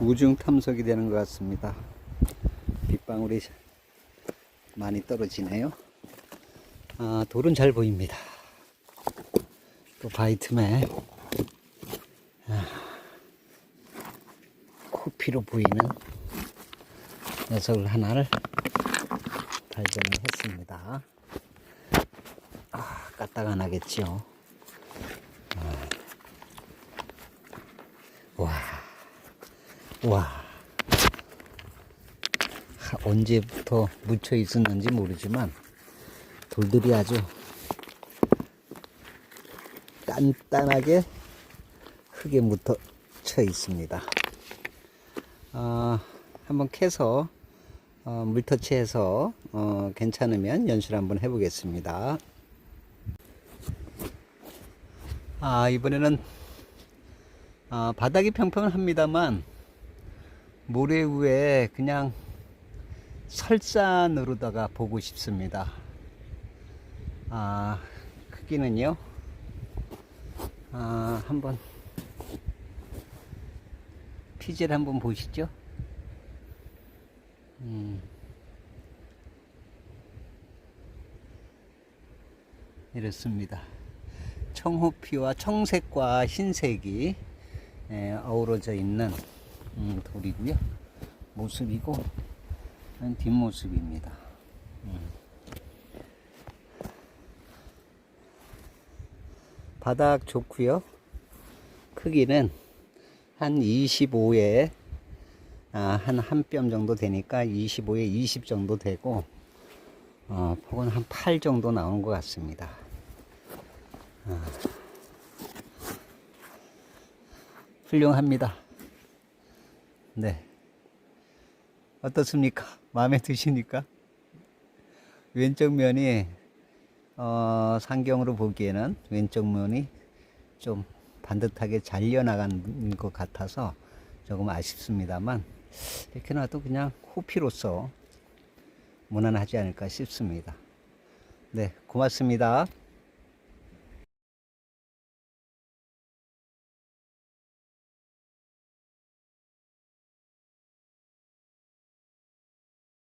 우중 탐석이 되는 것 같습니다. 빗방울이 많이 떨어지네요. 아, 돌은 잘 보입니다. 또 바이트맨. 아, 코피로 보이는 녀석을 하나를 발견을 했습니다. 아, 까딱 안 하겠지요. 아. 와. 와. 하, 언제부터 묻혀 있었는지 모르지만 돌들이 아주 단단하게 흙에 묻혀 있습니다. 아, 한번 캐서 어, 물터치해서 어, 괜찮으면 연출 한번 해보겠습니다. 아 이번에는 아, 바닥이 평평합니다만 모래 위에 그냥 설산으로다가 보고 싶습니다. 아 크기는요. 아 한번 피질 한번 보시죠. 음. 이렇습니다. 청호피와 청색과 흰색이 에, 어우러져 있는 음, 돌이고요. 모습이고 뒷모습입니다. 음. 바닥 좋고요. 크기는 한 25에 아, 한한 뼘 정도 되니까 25에 20 정도 되고 어, 폭은 한 8 정도 나오는 것 같습니다. 훌륭합니다. 네. 어떻습니까? 마음에 드십니까? 왼쪽 면이 어, 상경으로 보기에는 왼쪽 면이 좀 반듯하게 잘려나간 것 같아서 조금 아쉽습니다만 이렇게 놔도 그냥 호피로서 무난하지 않을까 싶습니다. 네, 고맙습니다.